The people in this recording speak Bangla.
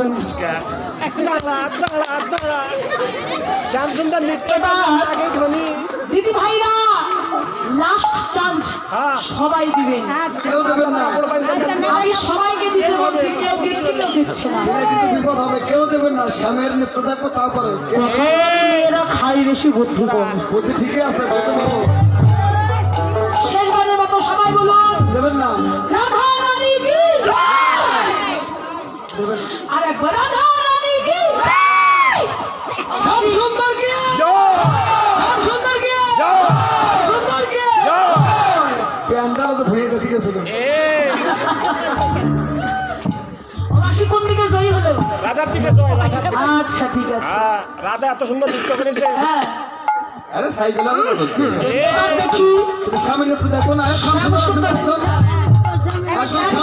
দাঁড়া দাঁড়া দাঁড়া। শ্যামসুন্দর নৃত্য আগে ধ্বনি। দিদি ভাইরা লাস্ট চান্স হ্যাঁ। সবাই দিবেন। কেউ দেবেন না। আমি সবাইকে দিতে বলছি কেউ দিচ্ছে কেউ দিচ্ছে না বিপদ হবে কেউ দেবেন না। শ্যামের নৃত্য দেখব তারপরে মেয়েরা খাই বেশি বুদ্ধি কম বুদ্ধি ঠিকই আছে আর একবার শ্যাম সুন্দর কে? শ্যাম সুন্দর কে? সুন্দর কে? প্যান্ডাল তো ভুঁয়ে দেখে গেছিল এই কোন? দিকে জয়ী হলো? রাধার দিকে জয় আচ্ছা ঠিক আছে। হ্যাঁ রাধা এত সুন্দর নৃত্য করেছে। হ্যাঁ। আরে সাইকেল আমি তো দেখি। তুমি স্বামীর দেখো না নৃত্য